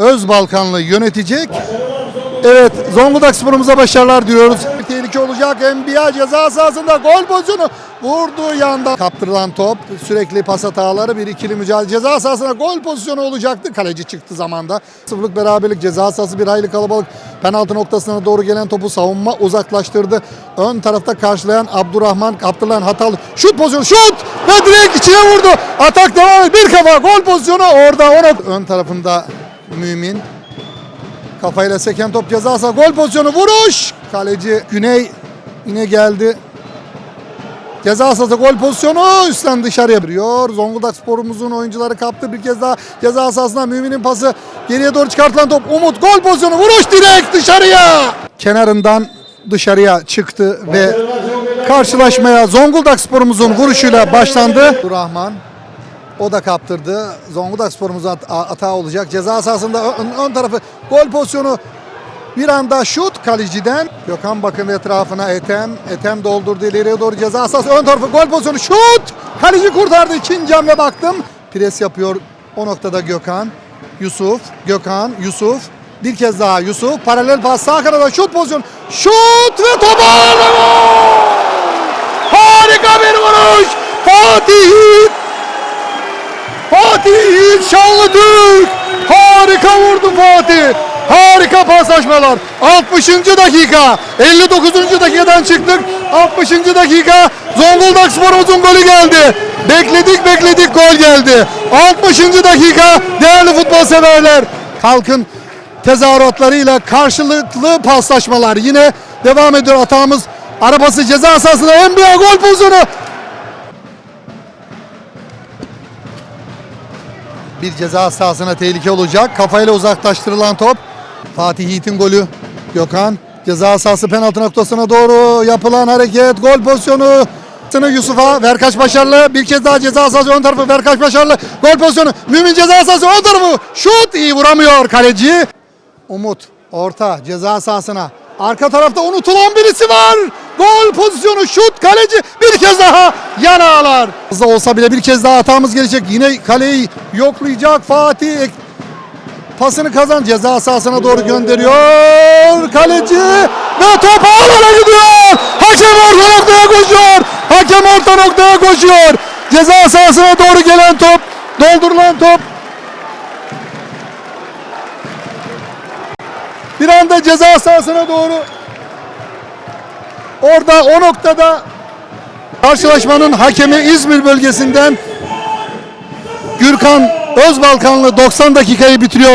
Özbalkanlı yönetecek. Evet Zonguldak sporumuza başarılar diyoruz. Bir tehlike olacak. NBA ceza sahasında gol pozisyonu vurduğu yanda kaptırılan top. Sürekli pas hataları bir ikili mücadele. Ceza sahasına gol pozisyonu olacaktı. Kaleci çıktı zamanda. Sıfırlık beraberlik ceza sahası bir hayli kalabalık. Penaltı noktasına doğru gelen topu savunma uzaklaştırdı. Ön tarafta karşılayan Abdurrahman kaptırılan hatalı şut pozisyonu şut ve direkt içine vurdu. Atak devam ediyor. Bir kafa gol pozisyonu orada. Ona ön tarafında Mümin Kafayla seken top ceza sahası gol pozisyonu vuruş. Kaleci Güney yine geldi. Ceza sahası gol pozisyonu üstten dışarıya vuruyor. Zonguldak sporumuzun oyuncuları kaptı bir kez daha ceza sahasına Mümin'in pası geriye doğru çıkartılan top Umut gol pozisyonu vuruş direkt dışarıya. Kenarından dışarıya çıktı ve karşılaşmaya Zonguldak sporumuzun vuruşuyla başlandı. Rahman o da kaptırdı. Zonguldak sporumuz at- hata olacak. Ceza sahasında ön, ön tarafı gol pozisyonu bir anda şut kaleciden. Gökhan bakın etrafına Etem. Etem doldurdu ileriye doğru ceza sahası. Ön tarafı gol pozisyonu şut. Kaleci kurtardı. ikinci hamle baktım. Pres yapıyor o noktada Gökhan. Yusuf. Gökhan. Yusuf. Bir kez daha Yusuf. Paralel pas sağ kanada şut pozisyonu. Şut ve top ağırda gol! Harika bir vuruş. Fatih Yiğit Şanlıtürk harika vurdu Fatih. Harika paslaşmalar. 60. dakika. 59. dakikadan çıktık. 60. dakika Zonguldak Spor'umuzun golü geldi. Bekledik bekledik gol geldi. 60. dakika değerli futbol severler. Kalkın tezahüratlarıyla karşılıklı paslaşmalar yine devam ediyor hatamız. Arabası ceza sahasında NBA gol pozisyonu. Bir ceza sahasına tehlike olacak. Kafayla uzaklaştırılan top. Fatih Yiğit'in golü. Gökhan ceza sahası penaltı noktasına doğru yapılan hareket. Gol pozisyonu. Yusuf'a Verkaç başarılı. Bir kez daha ceza sahası ön tarafı Verkaç başarılı. Gol pozisyonu. Mümin ceza sahası ön tarafı. Şut iyi vuramıyor kaleci. Umut orta ceza sahasına. Arka tarafta unutulan birisi var. Gol pozisyonu şut kaleci bir kez daha yan ağlar. Hızlı olsa bile bir kez daha hatamız gelecek. Yine kaleyi yoklayacak Fatih. Pasını kazan ceza sahasına doğru gönderiyor. Kaleci ve top ağlara gidiyor. Hakem orta noktaya koşuyor. Hakem orta noktaya koşuyor. Ceza sahasına doğru gelen top, doldurulan top Bir anda ceza sahasına doğru orada o noktada karşılaşmanın hakemi İzmir bölgesinden Gürkan Özbalkanlı 90 dakikayı bitiriyor.